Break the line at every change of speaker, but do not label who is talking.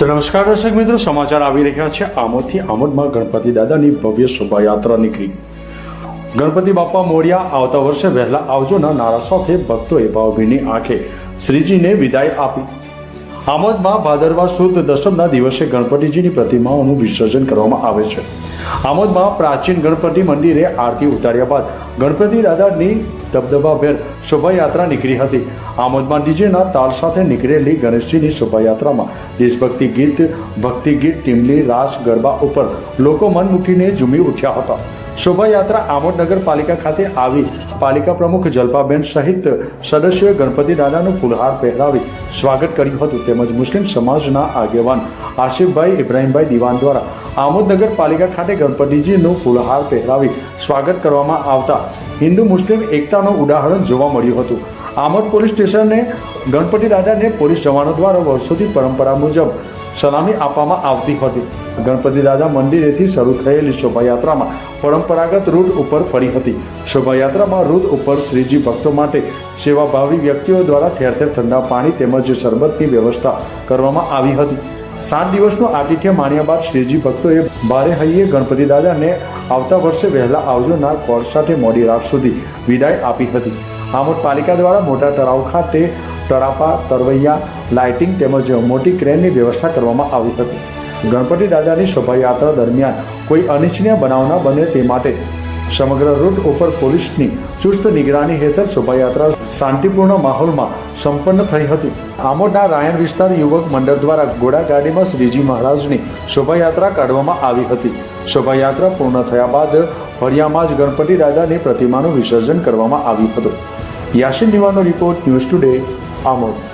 તો નમસ્કાર દર્શક મિત્રો, સમાચાર આવી રહ્યા છે. આમોદથી આમોદમાં ગણપતિ દાદાની ભવ્ય શોભાયાત્રા નીકળી. ગણપતિ બાપા મોડિયા આવતા વર્ષે વહેલા આવજોના નારા સાથે ભક્તોએ ભાવભીની આંખે શ્રીજીને વિદાય આપી. આમોદમાં ભાદરવા સુદ દશમના દિવસે ગણપતિજીની પ્રતિમાઓનું વિસર્જન કરવામાં આવે છે. આમોદમાં પ્રાચીન ગણપતિ મંદિરે આરતી ઉતાર્યા બાદ ગણપતિ દાદાની ધબધબાભેર શોભાયાત્રા નીકળી હતી. આમોદમાં ડીજેના તાલ સાથે નીકળેલી ગણેશજીની શોભાયાત્રામાં દેશભક્તિ ગીત, ભક્તિ ગીત, ટીમલી, રાસ, ગરબા ઉપર લોકો મન મૂકીને ઝૂમી ઉઠ્યા હતા. શોભાયાત્રા આમોદ નગરપાલિકા ખાતે આવી પાલિકા પ્રમુખ જલ્પાબેન સહિત સદસ્યોએ ગણપતિ દાદાનું ફૂલહાર પહેરાવી સ્વાગત કર્યું હતું. તેમજ મુસ્લિમ સમાજના આગેવાન આસિફભાઈ ઇબ્રાહીમભાઈ દિવાન દ્વારા આમોદ નગરપાલિકા ખાતે ગણપતિજીનું ફૂલહાર પહેરાવી સ્વાગત કરવામાં આવતા હિન્દુ મુસ્લિમ એકતાનું ઉદાહરણ જોવા મળ્યું હતું. આમોદ પોલીસ સ્ટેશને ગણપતિ દાદાને પોલીસ જવાનો દ્વારા વર્ષોથી પરંપરા મુજબ સલામી આપવામાં આવતી હતી. ગણપતિ દાદા મંદિરેથી શરૂ થયેલી શોભાયાત્રામાં પરંપરાગત રૂટ ઉપર ફરી હતી. શોભાયાત્રામાં રૂટ ઉપર શ્રીજી ભક્તો માટે સેવાભાવી વ્યક્તિઓ દ્વારા ઠેર ઠેર ઠંડા પાણી તેમજ શરબતની વ્યવસ્થા કરવામાં આવી હતી. સાત દિવસનું આતિથ્ય માણ્યા બાદ શ્રીજી ભક્તોએ ભારે હૈયે ગણપતિ દાદાને આવતા વર્ષે વહેલા આવજોના કોર સાથે મોડી રાત સુધી વિદાય આપી હતી. આમોદ પાલિકા દ્વારા મોટા તળાવ ખાતે તળાપા, તરવૈયા, લાઇટિંગ તેમજ મોટી ક્રેનની વ્યવસ્થા કરવામાં આવી હતી. ગણપતિ દાદાની શોભાયાત્રા દરમિયાન કોઈ અનિચ્છનીય બનાવ ન બને તે માટે સમગ્ર રૂટ ઉપર પોલીસની ચુસ્ત નિગરાની હેઠળ શોભાયાત્રા શાંતિપૂર્ણ માહોલમાં સંપન્ન થઈ હતી. આમોદના રાયણ વિસ્તાર યુવક મંડળ દ્વારા ઘોડાગાડીમાં શ્રીજી મહારાજની શોભાયાત્રા કાઢવામાં આવી હતી. શોભાયાત્રા પૂર્ણ થયા બાદ ફળિયામાં જ ગણપતિ દાદાની પ્રતિમાનું વિસર્જન કરવામાં આવ્યું હતું. યાસીન નિવાનો રિપોર્ટ ન્યૂઝ ટુડે, આમોદ.